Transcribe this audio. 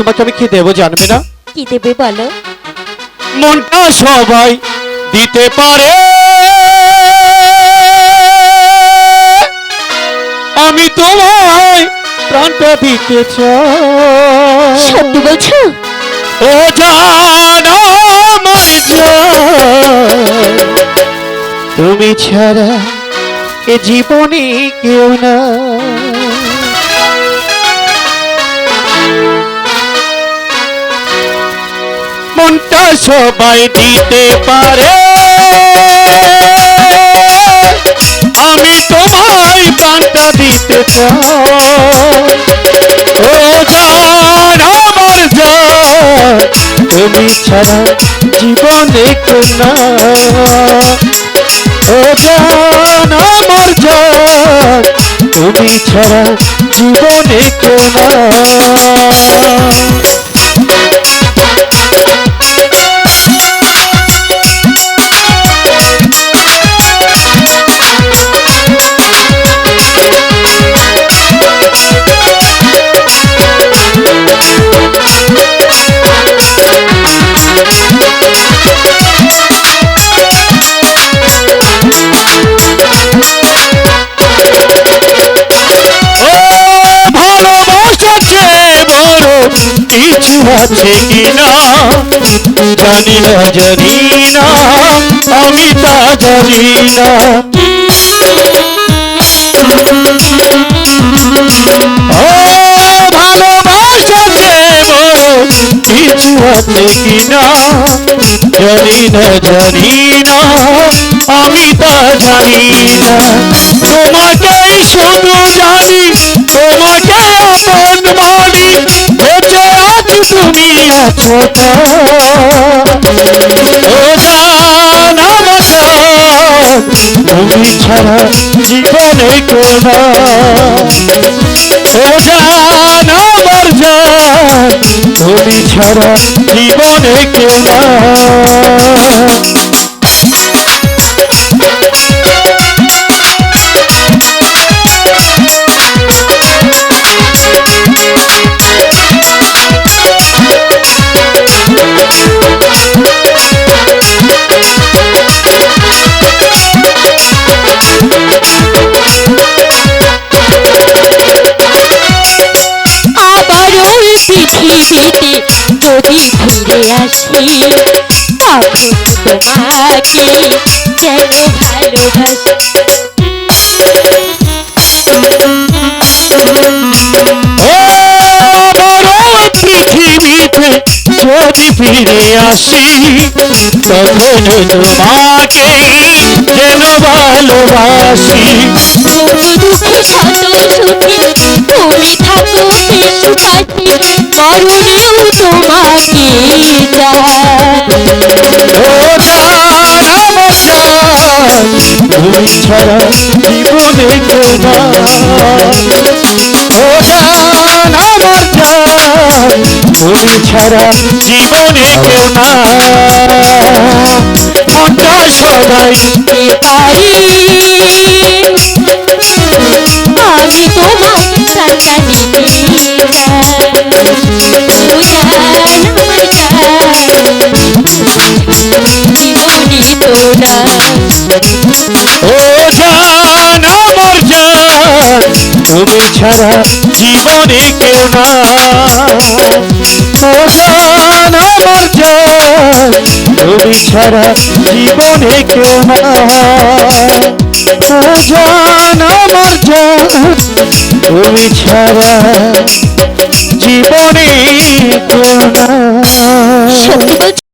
তোমাকে আমি কি দেবো জানবে না? কি দেবে বলো? মনটা সবাই দিতে পারে। আমি তোমায় প্রাণটা দিতে চাই। সত্যি বলছো? ও জান আমার তুমি ছাড়া এ জীবনে কেউ না মনটা সবাই দিতে পারে। আমি তোমায় প্রাণটা দিতে ও জান আমার জান তুমি ছাড়া জীবনে কেউ না। ও জান আমার জান তুমি ছাড়া জীবনে কেউ কিছু আছে কিনা? জানি না জানি না, আমি তা জানি না। কিছু আছে কিনা? জানি না জানি না। জান, তুমি ছাড়া জীবনে কেউ না ও জান আমার জান তুমি ছাড়া জীবনে কেউ পৃথিবীতে যদি ফিরে আসি তখন তোমাকে যেন ভালোবাসি। যদি ফিরে আসি তখন তোমাকে যেন ভালোবাসি। তুমি থাকো কাছে মরণেও তোমাকে চাই তুমি ছাড়া জীবনে কেউ না ও আমার জান তুমি কেউ না সবাই ছাড়া জীবনে কেউ না। মজান আমার জান তুমি ছাড়া জীবনে কেউ না। মজান আমার জান তুমি ছাড়া জীবনে কেউ না। সত্যি